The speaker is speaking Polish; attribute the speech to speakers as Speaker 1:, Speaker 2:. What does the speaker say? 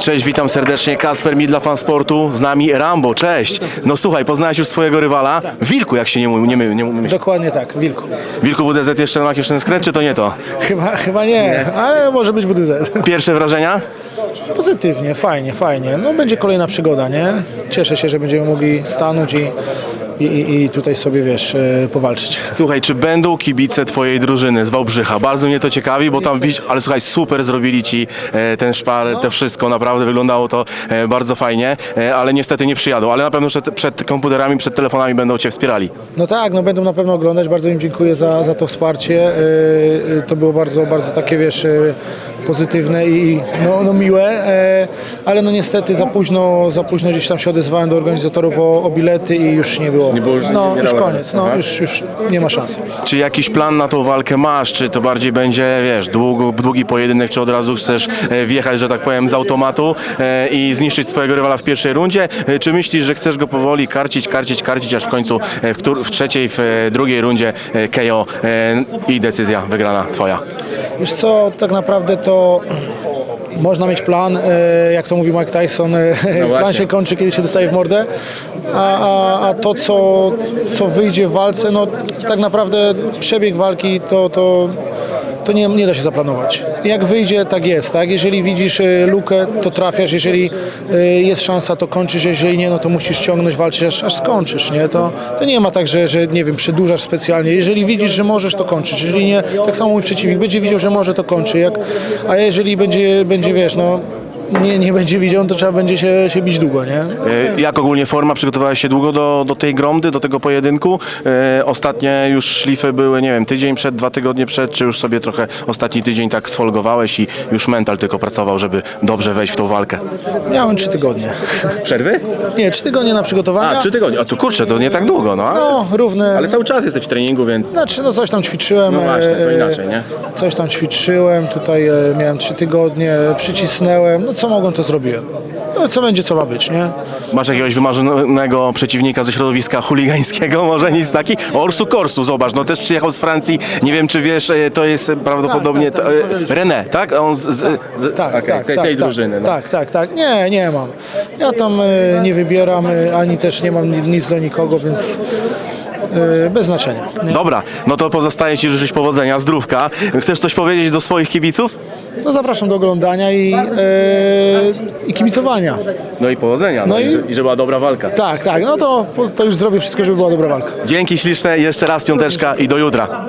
Speaker 1: Cześć, witam serdecznie. Kasper Midla Fan Sportu. Z nami Rambo, cześć. No słuchaj, poznałeś już swojego rywala. Wilku, jak się nie, mu- nie, my- nie myśli.
Speaker 2: Dokładnie tak, Wilku.
Speaker 1: Wilku WDZ jeszcze ma jeszcze skręt, czy to nie to?
Speaker 2: Chyba, chyba nie, ale może być WDZ.
Speaker 1: Pierwsze wrażenia?
Speaker 2: Pozytywnie, fajnie, fajnie. No będzie kolejna przygoda, nie? Cieszę się, że będziemy mogli stanąć i, i, i- i tutaj sobie, wiesz, e, powalczyć.
Speaker 1: Słuchaj, czy będą kibice twojej drużyny z Wałbrzycha? Bardzo mnie to ciekawi, bo tam widzisz, ale słuchaj, super zrobili ci e, ten szpar, te wszystko, naprawdę wyglądało to e, bardzo fajnie, ale niestety nie przyjadą, ale na pewno przed, przed komputerami, przed telefonami będą cię wspierali.
Speaker 2: No tak, no będą na pewno oglądać. Bardzo im dziękuję za, za to wsparcie. To było bardzo, bardzo takie, wiesz, pozytywne i no, no miłe, e, ale no niestety za późno, za późno gdzieś tam się odezwałem do organizatorów o, o bilety i już nie było.
Speaker 1: Nie było już-
Speaker 2: no
Speaker 1: nie
Speaker 2: już
Speaker 1: dało
Speaker 2: koniec,
Speaker 1: rady.
Speaker 2: no
Speaker 1: Aha.
Speaker 2: już, już nie ma szans.
Speaker 1: Czy jakiś plan na tą walkę masz? Czy to bardziej będzie, wiesz, długi, długi pojedynek, czy od razu chcesz e, wjechać, że tak powiem, z automatu e, i zniszczyć swojego rywala w pierwszej rundzie? E, Czy myślisz, że chcesz go powoli karcić, karcić, karcić, aż w końcu e, w, któr- w trzeciej, w e, drugiej rundzie e, KO e, i decyzja wygrana twoja?
Speaker 2: Wiesz co, tak naprawdę to można mieć plan, e, jak to mówi Mike Tyson, e, plan
Speaker 1: właśnie.
Speaker 2: się kończy, kiedy się dostaje w mordę, a, a, a to, co, co wyjdzie w walce, no tak naprawdę przebieg walki to, to, to nie, nie da się zaplanować. Jak wyjdzie, tak jest, tak? Jeżeli widzisz e, lukę, to trafiasz, jeżeli e, jest szansa, to kończysz, jeżeli nie, no to musisz ciągnąć, walczyć, aż, aż skończysz, nie? To, to nie ma tak, że, że, nie wiem, przedłużasz specjalnie. Jeżeli widzisz, że możesz, to kończysz. Jeżeli nie, tak samo mój przeciwnik będzie widział, że może, to kończy. Jak, a jeżeli będzie, będzie wiesz, no nie, nie będzie widział, to trzeba będzie się, się bić długo, nie?
Speaker 1: E, Jak ogólnie forma? Przygotowałeś się długo do, do tej gromdy, do tego pojedynku? E, Ostatnie już szlify były, nie wiem, tydzień przed, dwa tygodnie przed, czy już sobie trochę ostatni tydzień tak sfolgowałeś i już mental tylko pracował, żeby dobrze wejść w tą walkę?
Speaker 2: Miałem trzy tygodnie.
Speaker 1: Przerwy?
Speaker 2: Nie, trzy tygodnie na przygotowania.
Speaker 1: A, trzy tygodnie. A to kurczę, to nie tak długo, no.
Speaker 2: No, równe.
Speaker 1: Ale cały czas jesteś w treningu, więc...
Speaker 2: Znaczy, no coś tam ćwiczyłem.
Speaker 1: No właśnie, to
Speaker 2: e,
Speaker 1: inaczej, nie?
Speaker 2: Coś tam ćwiczyłem, tutaj e, miałem trzy tygodnie, przycisnęłem, no co mogłem, to zrobiłem. No co będzie, co ma być, nie?
Speaker 1: Masz jakiegoś wymarzonego przeciwnika ze środowiska chuligańskiego, może nic taki? Orsu Korsu, zobacz, no też przyjechał z Francji, nie wiem czy wiesz, e, to jest prawdopodobnie
Speaker 2: Tak, tak,
Speaker 1: to,
Speaker 2: tak,
Speaker 1: e, René, tak? On z, z, z
Speaker 2: Tak,
Speaker 1: okej,
Speaker 2: tak,
Speaker 1: tej,
Speaker 2: tak,
Speaker 1: tej
Speaker 2: tak,
Speaker 1: drużyny. No.
Speaker 2: Tak, tak, tak. Nie, nie mam. Ja tam e, nie wybieram, e, ani też nie mam ni- nic do nikogo, więc e, bez znaczenia. Nie?
Speaker 1: Dobra, no to pozostaje Ci życzyć powodzenia, zdrówka. Chcesz coś powiedzieć do swoich kibiców?
Speaker 2: No zapraszam do oglądania i, e, i kibicowania.
Speaker 1: No i powodzenia, no,
Speaker 2: No
Speaker 1: i,
Speaker 2: i-
Speaker 1: że- i żeby była dobra walka.
Speaker 2: Tak, tak, no to, to już zrobię wszystko, żeby była dobra walka.
Speaker 1: Dzięki śliczne, jeszcze raz piąteczka i do jutra.